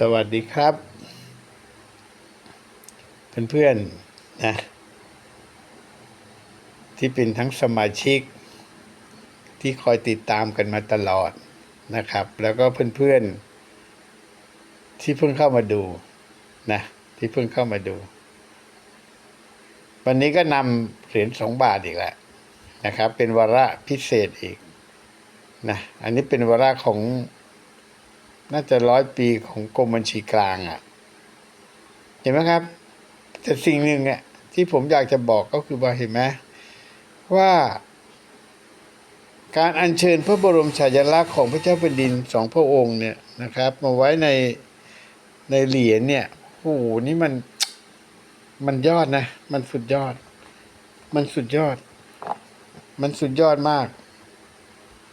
สวัสดีครับ เพื่อนๆนะที่เป็นทั้งสมาชิก ที่คอยติดตามกันมาตลอดนะครับ แล้วก็เพื่อนๆ ที่เพิ่งเข้ามาดูนะที่เพิ่งเข้ามาดู วันนี้ก็นำเหรียญสองบาทอีกแล้วนะครับ เป็นวาระพิเศษอีกนะอันนี้เป็นวาระของ น่าจะร้อยปีของกรมบัญชีกลางอะ่ะ เห็นไหมครับ แต่สิ่งหนึ่งเนี่ยที่ผมอยากจะบอกก็คือว่าเห็นไหมว่า การอัญเชิญพระบรมฉายาลักษณ์ของพระเจ้าแผ่นดินสองพระองค์เนี่ยนะครับ มาไว้ในในเหรียญเนี่ยโอ้โหนี่มันมันยอดนะ มันสุดยอด มันสุดยอด มันสุดยอดมาก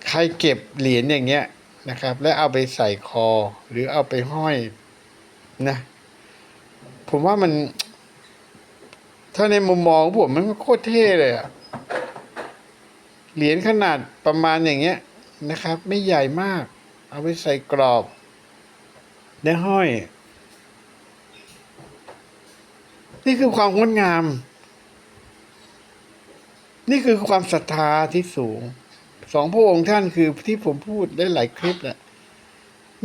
ใครเก็บเหรียญอย่างเงี้ย นะครับ และเอาไปใส่คอ หรือเอาไปห้อยนะ ผมว่ามัน ถ้าในมุมมองของผมมันโคตรเท่เลยอะเหรียญขนาดประมาณอย่างเงี้ยนะครับ ไม่ใหญ่มาก เอาไปใส่กรอบได้ห้อย นี่คือความงดงาม นี่คือความศรัทธาที่สูง สองพระองค์ท่านคือที่ผมพูดได้หลายคลิปแหละ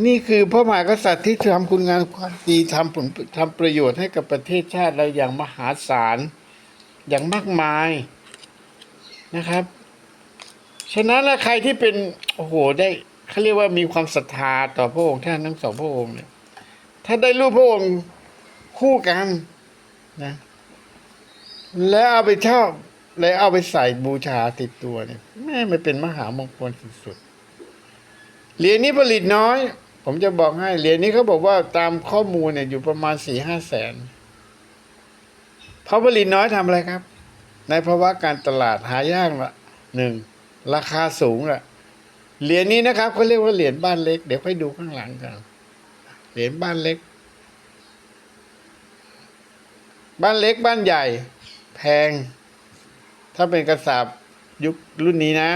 นี่คือพระมหากษัตริย์ที่ทำคุณงานความดีทำผลทำประโยชน์ให้กับประเทศชาติเราอย่างมหาศาลอย่างมากมายนะครับ ฉะนั้นแล้วใครที่เป็นโอ้โหได้เขาเรียกว่ามีความศรัทธาต่อพระองค์ท่านทั้งสองพระองค์เนี่ยถ้าได้รูปพระองค์คู่กันนะ แล้วเอาไปเช่า แล้วเอาไปใส่บูชาติดตัวเนี่ยแม่ไมันเป็นมหามงคลสุดๆเหรียญนี้ผลิตน้อย ผมจะบอกให้เหรียญนี้เขาบอกว่าตามข้อมูลเนี่ยอยู่ประมาณสี่ห้าแสนเขาผลิตน้อยทำอะไรครับ ในภาวะการตลาดหายากละหนึ่งราคาสูงละเหรียญนี้นะครับเขาเรียกว่าเหรียญบ้านเล็ก เดี๋ยวค่อยดูข้างหลังกันเหรียญบ้านเล็ก บ้านเล็กบ้านใหญ่ แพง ถ้าเป็นกระสาบยุครุ่นนี้นะ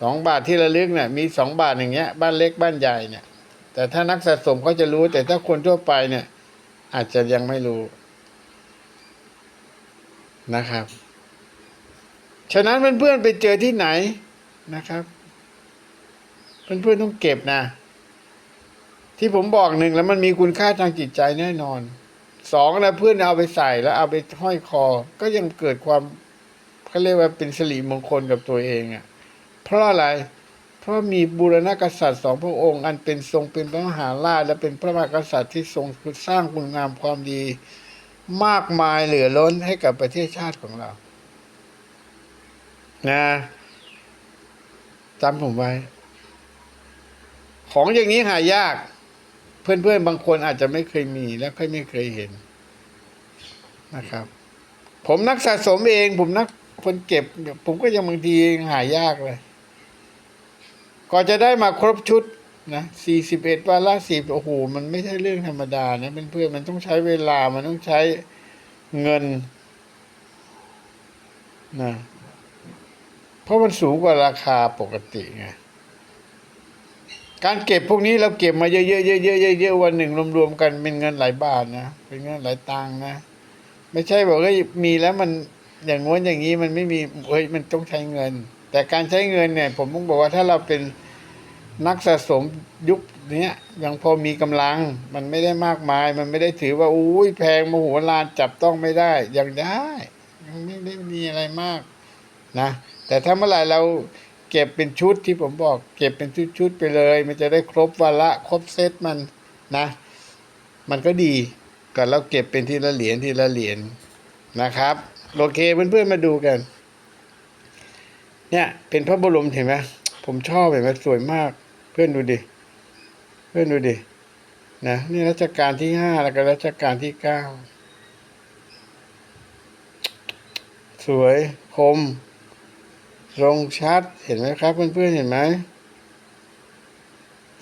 สองบาทที่ระลึกเนี่ยมีสองบาทอย่างเงี้ย บ้านเล็กบ้านใหญ่เนี่ย แต่ถ้านักสะสมเขาจะรู้ แต่ถ้าคนทั่วไปเนี่ย อาจจะยังไม่รู้นะครับ ฉะนั้นเพื่อนๆไปเจอที่ไหนนะครับ เพื่อนๆต้องเก็บนะ ที่ผมบอกหนึ่งแล้วมันมีคุณค่าทางจิตใจแน่นอน สองนะเพื่อนเอาไปใส่แล้วเอาไปห้อยคอ ก็ยังเกิดความเขาเรียกว่าเป็นสิริมงคลกับตัวเองอะ่ะ เพราะอะไร เพราะมีบูรณกษัตริย์สองพระองค์อันเป็นทรงเป็นพระมหาราชและเป็นพระมหากษัตริย์ที่ทรงสร้างคุณงามความดี มากมายเหลือล้นให้กับประเทศชาติของเรา นะจำผมไว้ ของอย่างนี้หายาก เพื่อนๆบางคนอาจจะไม่เคยมีและค่อยไม่เคยเห็นนะครับ ผมนักสะสมเอง ผมนักคนเก็บ ผมก็ยังบางทีหายากเลยก่อนจะได้มาครบชุดนะสี่สิบเอ็ดวันละสิบโอ้โห มันไม่ใช่เรื่องธรรมดานะเพื่อนๆมันต้องใช้เวลา มันต้องใช้เงินนะเพราะมันสูงกว่าราคาปกติไง การเก็บพวกนี้เราเก็บมาเยอะๆเยอะๆเยอะๆวันหนึ่งรวมๆกันเป็นเงินหลายบาทนะเป็นเงินหลายตังค์นะ ไม่ใช่บอกว่ามีแล้วมันอย่างง้นอย่างนี้มันไม่มีเฮ้ยมันต้องใช้เงิน แต่การใช้เงินเนี่ย ผมต้องบอกว่าถ้าเราเป็นนักสะสมยุคนี้ยังพอมีกำลัง มันไม่ได้มากมาย มันไม่ได้ถือว่าอุ้ยแพงมโหฬารจับต้องไม่ได้ยังได้ยังไม่ได้มีอะไรมากนะแต่ถ้าเมื่อไหร่เรา เก็บเป็นชุดที่ผมบอก เก็บเป็นชุดๆไปเลย มันจะได้ครบวันละครบเซตมันนะ มันก็ดีก่อนเราเก็บเป็นทีละเหรียญทีละเหรียญนะครับโอเคเพื่อนๆมาดูกัน เนี่ยเป็นพระบรมเห็นไหมผมชอบเห็นไหมสวยมาก เพื่อนดูดิเพื่อนดูดินะนี่รัชกาลที่ห้าแล้วก็รัชกาลที่เก้าสวยคม ตรงชัดเห็นไหมครับเพื่อนๆเห็นไหม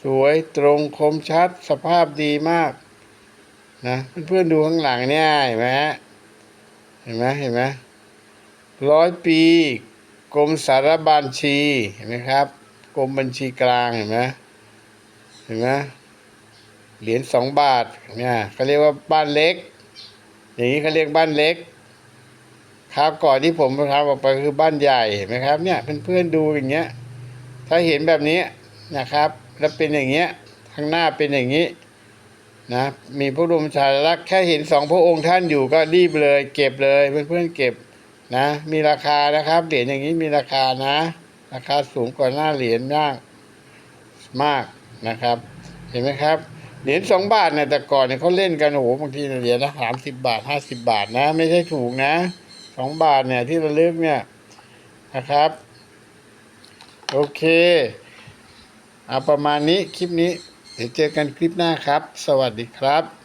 สวยตรงคมชัดสภาพดีมากนะเพื่อนๆดูข้างหลังเนี่ยเห็นไหมเห็นไหมเห็นไหมร้อยปี กรมสารบัญชีเห็นไหมครับกรมบัญชีกลางเห็นไหมเห็นไหมเหรียญสองบาทเนี่ยเขาเรียกว่าบ้านเล็ก อย่างนี้เขาเรียกบ้านเล็ก คราวก่อนที่ผมทำออกไปคือบ้านใหญ่เห็นไหมครับ เนี่ยเพื่อนๆดูอย่างเงี้ย ถ้าเห็นแบบนี้นะครับ แล้วเป็นอย่างเงี้ยข้างหน้าเป็นอย่างนี้นะมีพระบรมฉายาลักษณ์แค่เห็นสองพระองค์ท่านอยู่ก็รีบเลย เก็บเลยเพื่อนๆเก็บนะ มีราคานะครับเหรียญอย่างนี้มีราคานะ ราคาสูงกว่าหน้าเหรียญมากมากนะครับ เห็นไหมครับเหรียญสองบาทเนี่ยแต่ก่อนเนี่ยเขาเล่นกันโอ้โหบางทีเนี่ยเหรียญละสามสิบบาทห้าสิบบาทนะ ไม่ใช่ถูกนะ สองบาทเนี่ยที่ระลึกเนี่ยนะครับ โอเคเอาประมาณนี้คลิปนี้ เดี๋ยวเจอกันคลิปหน้าครับ สวัสดีครับ